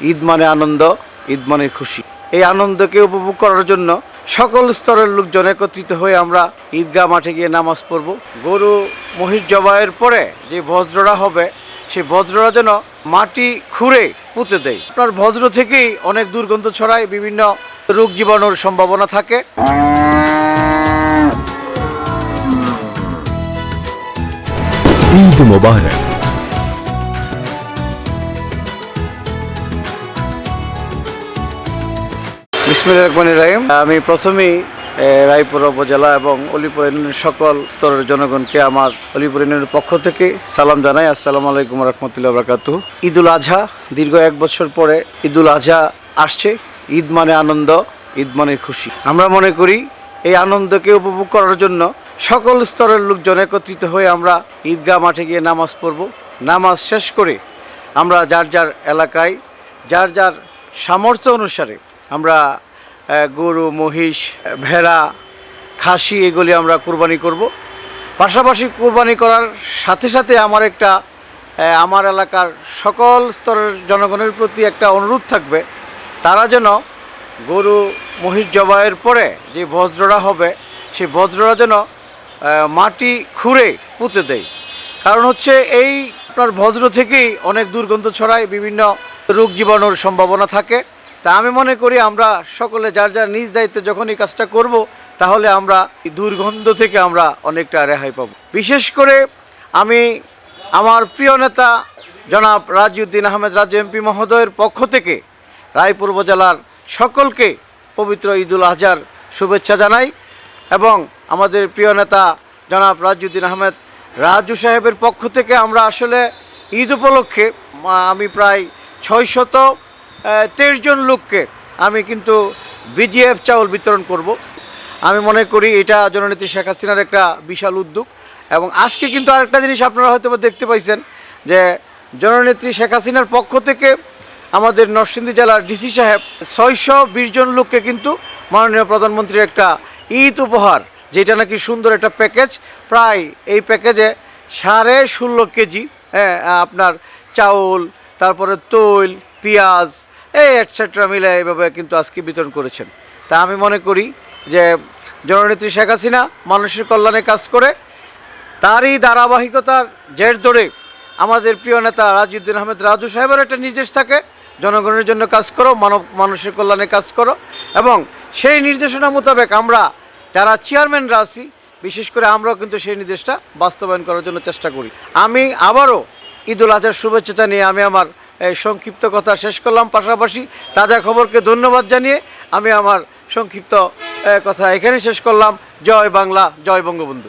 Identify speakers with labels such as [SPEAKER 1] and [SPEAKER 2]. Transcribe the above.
[SPEAKER 1] ঈদ মানে আনন্দ, ঈদ মানে খুশি। এই আনন্দকে উপভোগ করার জন্য সকল স্তরের লোকজন একত্রিত হয়ে আমরা ঈদগাহ মাঠে গিয়ে নামাজ পড়ব। গরু, মহিষ জবাইয়ের পরে যে বজ্রটা হবে, সেই বজ্রটা যেন মাটি খুঁড়ে পুঁতে দেয়। আপনার বজ্র থেকেই অনেক দুর্গন্ধ ছড়ায়, বিভিন্ন রোগ জীবাণুর সম্ভাবনা থাকে।
[SPEAKER 2] ঈদ মোবারক।
[SPEAKER 1] বিসমিল্লাহ রহমান রাহিম। আমি প্রথমেই রায়পুর উপজেলা এবং অলিপুর ইউনিয়নের সকল স্তরের জনগণকে আমার অলিপুর ইউনিয়নের পক্ষ থেকে সালাম জানাই। আসসালামু আলাইকুম রহমতুল্লাহ বরকাতু ঈদুল আজহা, দীর্ঘ এক বছর পরে ঈদুল আজহা আসছে। ঈদ মানে আনন্দ, ঈদ মানে খুশি। আমরা মনে করি, এই আনন্দকে উপভোগ করার জন্য সকল স্তরের লোকজন একত্রিত হয়ে আমরা ঈদগাহ মাঠে গিয়ে নামাজ পড়ব। নামাজ শেষ করে আমরা যার যার এলাকায়, যার যার সামর্থ্য অনুসারে আমরা গরু, মহিষ, ভেড়া, খাসি, এগুলি আমরা কুরবানি করব। পাশাপাশি কুরবানি করার সাথে সাথে আমার একটা আমার এলাকার সকল স্তরের জনগণের প্রতি একটা অনুরোধ থাকবে। তারা যেন গরু, মহিষ জবাইয়ের পরে যে বজ্রটা হবে, সেই বজ্রটা যেন মাটি খুঁড়ে পুঁতে দেয়। কারণ হচ্ছে এই আপনার বজ্র থেকেই অনেক দুর্গন্ধ ছড়ায়, বিভিন্ন রোগ জীবাণুর সম্ভাবনা থাকে। তা আমি মনে করি আমরা সকলে যার যার নিজ দায়িত্বে যখন এই কাজটা করব, তাহলে আমরা দুর্গন্ধ থেকে আমরা অনেকটা রেহাই পাব। বিশেষ করে আমি আমার প্রিয় নেতা জনাব রাজিউদ্দিন আহমেদ রাজু এমপি মহোদয়ের পক্ষ থেকে রায়পুর উপজেলার সকলকে পবিত্র ঈদুল আজহার শুভেচ্ছা জানাই এবং আমাদের প্রিয় নেতা জনাব রাজুদ্দিন আহমেদ রাজু সাহেবের পক্ষ থেকে আমরা আসলে ঈদ উপলক্ষে আমি প্রায় ছয়শত তেইশ জন লোককে আমি কিন্তু বিজিএফ চাউল বিতরণ করব। আমি মনে করি এটা জননেত্রী শেখ হাসিনার একটা বিশাল উদ্যোগ। এবং আজকে কিন্তু আরেকটা জিনিস আপনারা হয়তো দেখতে পাইছেন যে জননেত্রী শেখ হাসিনার পক্ষ থেকে আমাদের নরসিংদী জেলার ডিসি সাহেব ছয়শো বিশ জন লোককে কিন্তু মাননীয় প্রধানমন্ত্রীর একটা ঈদ উপহার, যেটা নাকি সুন্দর একটা প্যাকেজ। প্রায় এই প্যাকেজে সাড়ে ষোলো কেজি হ্যাঁ আপনার চাউল, তারপরে তৈল, পেঁয়াজ এই এটসেট্রা মিলে এইভাবে কিন্তু আজকে বিতরণ করেছেন। তা আমি মনে করি যে, জননেত্রী শেখ হাসিনা মানুষের কল্যাণে কাজ করে, তারই ধারাবাহিকতার জের ধরে আমাদের প্রিয় নেতা রাজউদ্দিন আহমেদ রাজু সাহেবের একটা নির্দেশ থাকে, জনগণের জন্য কাজ করো, মানব, মানুষের কল্যাণে কাজ করো, এবং সেই নির্দেশনা মোতাবেক আমরা যারা চেয়ারম্যানরা আছি, বিশেষ করে আমরাও কিন্তু সেই নির্দেশটা বাস্তবায়ন করার জন্য চেষ্টা করি। আমি আবারও ঈদুল আজহার শুভেচ্ছা নিয়ে আমি আমার সংক্ষিপ্ত কথা শেষ করলাম। পাশাপাশি তাজা খবরকে ধন্যবাদ জানিয়ে আমি আমার সংক্ষিপ্ত কথা এখানে শেষ করলাম। জয় বাংলা, জয় বঙ্গবন্ধু।